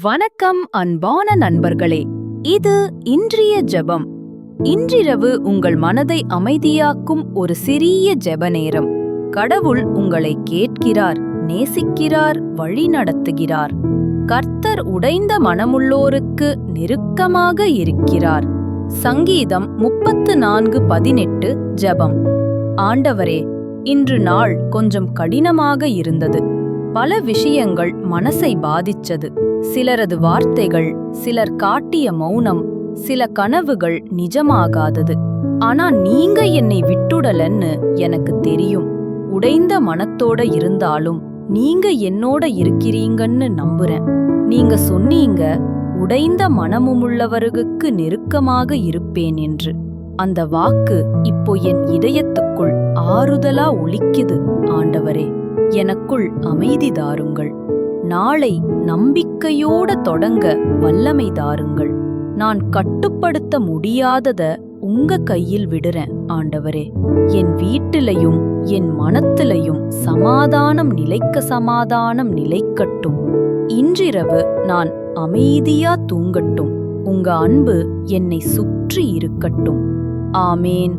வணக்கம் அன்பான நண்பர்களே. இது இன்றைய ஜெபம். இன்றிரவு உங்கள் மனதை அமைதியாக்கும் ஒரு சிறிய ஜெப நேரம். கடவுள் உங்களை கேட்கிறார் நேசிக்கிறார் வழி நடத்துகிறார். கர்த்தர் உடைந்த மனமுள்ளோருக்கு நெருக்கமாக இருக்கிறார். சங்கீதம் முப்பத்து நான்கு பதினெட்டு ஜெபம். ஆண்டவரே இன்று நாள் கொஞ்சம் கடினமாக இருந்தது. பல விஷயங்கள் மனசை பாதிச்சது. சிலரது வார்த்தைகள் சிலர் காட்டிய மௌனம் சில கனவுகள் நிஜமாகாதது. ஆனா நீங்க என்னை விட்டுடலன்னு எனக்கு தெரியும். உடைந்த மனத்தோட இருந்தாலும் நீங்க என்னோட இருக்கிறீங்கன்னு நம்புறேன். நீங்க சொன்னீங்க உடைந்த மனமுமுள்ளவர்களுக்கு நெருக்கமாக இருப்பேன் என்று. அந்த வாக்கு இப்போ என் இதயத்துக்குள் ஆறுதலா ஒலிக்குது ஆண்டவரே. எனக்குள் அமைதி தாருங்கள். நாளை நம்பிக்கையோட தொடங்க வல்லமை தாருங்கள். நான் கட்டுப்படுத்த முடியாதத உங்க கையில் விடுறேன் ஆண்டவரே. என் வீட்டிலையும் என் மனத்திலையும் சமாதானம் நிலைக்க சமாதானம் நிலைக்கட்டும். இன்றிரவு நான் அமைதியா தூங்கட்டும். உங்க அன்பு என்னை சுற்றி இருக்கட்டும். ஆமேன்.